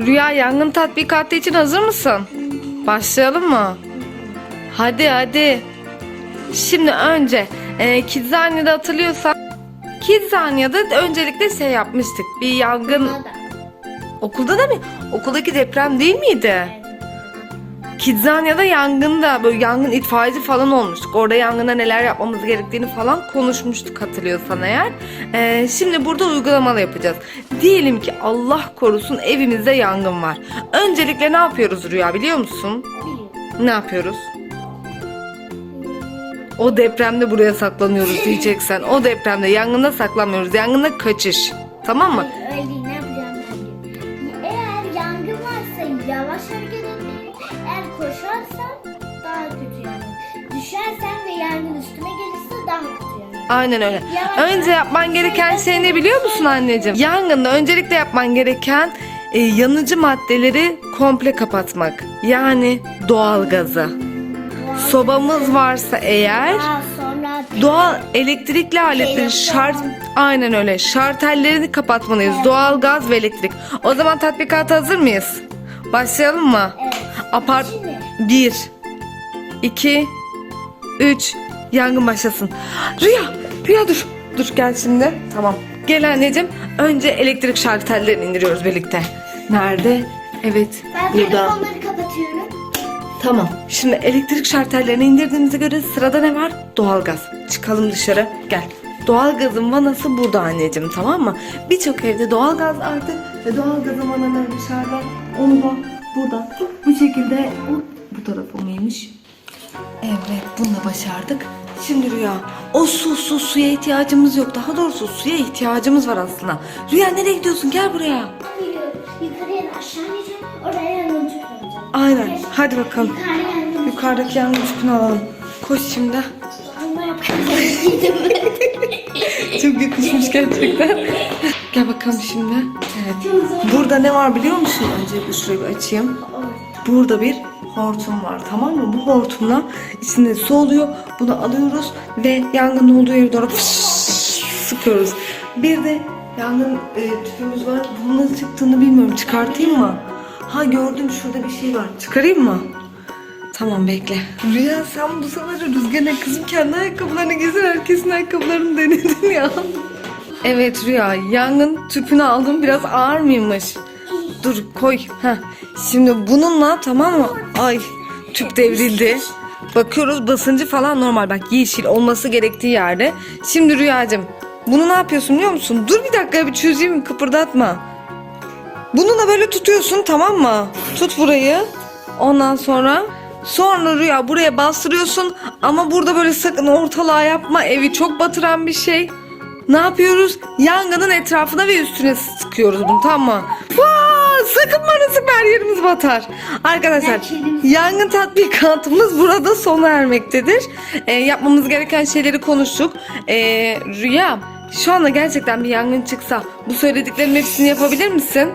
Rüya yangın tatbikatı için hazır mısın? Başlayalım mı? Hadi hadi. Şimdi önce e, Kidzania'da hatırlıyorsan Kidzania'da öncelikle şey yapmıştık. Bir yangın okulda da mı? Okuldaki deprem değil miydi? Kidzania'da yangında böyle yangın itfaiyeci falan olmuştuk. Orada yangına neler yapmamız gerektiğini falan konuşmuştuk hatırlıyorsan eğer. Ee, şimdi burada uygulamalı yapacağız. Diyelim ki Allah korusun evimizde yangın var. Öncelikle ne yapıyoruz Rüya biliyor musun? Ne yapıyoruz? O depremde buraya saklanıyoruz diyeceksen. O depremde yangında saklanmıyoruz. Yangında kaçış. Tamam mı? Öyle Aynen öyle. Önce yapman gereken şey ne biliyor musun anneciğim? Yangında öncelikle yapman gereken e, yanıcı maddeleri komple kapatmak. Yani doğalgazı. Sobamız varsa eğer doğal elektrikli aletleri Telefon. şart aynen öyle şartellerini kapatmalıyız. Doğalgaz ve elektrik. O zaman tatbikata hazır mıyız? Başlayalım mı? Evet. Apart Şimdi 1 2 3 Yangın başlasın. Rüya, Rüya dur. Dur gel şimdi. Tamam. Gel anneciğim. Önce elektrik şartellerini indiriyoruz birlikte. Nerede? Evet. ben Burada. telefonları kapatıyorum. Tamam. Şimdi elektrik şartellerini indirdiğimize göre sırada ne var? Doğalgaz. Çıkalım dışarı. Gel. Doğalgazın vanası burada anneciğim tamam mı? Birçok evde doğalgaz artık ve doğalgazın vanaları dışarıda. Onu da burada bu şekilde bu tarafa mıymış? Evet bunu da başardık. Şimdi Rüya o su su suya ihtiyacımız yok. Daha doğrusu suya ihtiyacımız var aslında. Rüya nereye gidiyorsun? Gel buraya. Gidiyorum. Yukarıya aşağı ineceğim. Oraya yangın tüpü Aynen. Hadi bakalım. Yukarı yangın Yukarıdaki yangın tüpünü alalım. Koş şimdi. Ama yapacağım. Çok yakışmış gerçekten. Gel bakalım şimdi. Evet. Burada ne var biliyor musun? Önce şurayı bir açayım. Burada bir hortum var tamam mı? Bu hortumla içinde su oluyor. Bunu alıyoruz ve yangın olduğu yere doğru sıkıyoruz. Bir de yangın e, tüpümüz var. Bunun nasıl çıktığını bilmiyorum. Çıkartayım mı? Ha gördüm şurada bir şey var. Çıkarayım mı? Tamam bekle. Rüya sen bu sefer de rüzgarına kızım kendi ayakkabılarını giysin herkesin ayakkabılarını denedin ya. Evet Rüya yangın tüpünü aldım biraz ağır mıymış? Dur koy. Heh. Şimdi bununla tamam mı? Ay tüp devrildi. Bakıyoruz basıncı falan normal bak yeşil olması gerektiği yerde. Şimdi Rüyacığım bunu ne yapıyorsun biliyor musun? Dur bir dakika bir çözeyim kıpırdatma. Bunu da böyle tutuyorsun tamam mı? Tut burayı. Ondan sonra sonra Rüya buraya bastırıyorsun ama burada böyle sakın ortalığa yapma. Evi çok batıran bir şey. Ne yapıyoruz? Yangının etrafına ve üstüne sıkıyoruz bunu tamam mı? Vaa, sakın bana her yerimiz batar. Arkadaşlar yangın tatbikatımız burada sona ermektedir. Ee, yapmamız gereken şeyleri konuştuk. Ee, Rüya şu anda gerçekten bir yangın çıksa bu söylediklerimin hepsini yapabilir misin?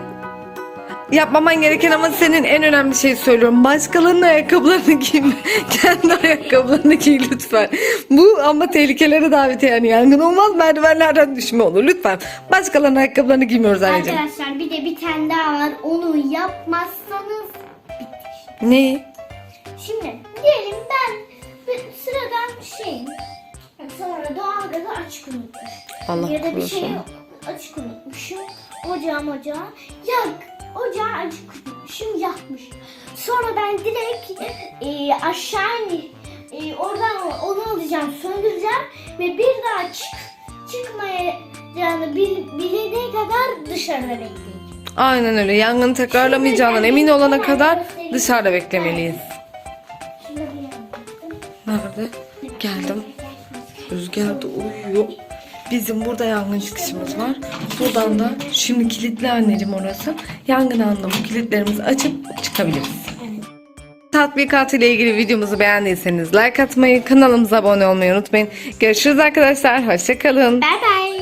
Yapmaman gereken ama senin en önemli şeyi söylüyorum. Başkalarının ayakkabılarını giyme. Kendi ayakkabılarını giy lütfen. Bu ama tehlikelere davet yani yangın olmaz merdivenlerden düşme olur lütfen. Başkalarının ayakkabılarını giymiyoruz anneciğim. Arkadaşlar bir de bir tane daha var. Onu yapmazsanız Ne? Şimdi diyelim ben bir sıradan şeyim. Sonra doğalgazı açık unutmuşum. Allah ya da bir şey. Açık unutmuşum. Ocağım ocağı yak. Ocağı açık unutmuşum yakmış. Sonra ben direkt e, aşağı in, e, oradan onu alacağım söndüreceğim ve bir daha çık, çıkmayacağını bil, bilene kadar dışarıda bekleyeceğim. Aynen öyle. Yangını tekrarlamayacağından emin olana kadar dışarıda beklemeliyiz. Nerede? Geldim. Rüzgar da uyuyor. Bizim burada yangın çıkışımız var. Buradan da şimdi kilitli anneciğim orası. Yangın bu kilitlerimizi açıp çıkabiliriz. Tatbikatı ile ilgili videomuzu beğendiyseniz like atmayı, kanalımıza abone olmayı unutmayın. Görüşürüz arkadaşlar. Hoşçakalın. Bye bye.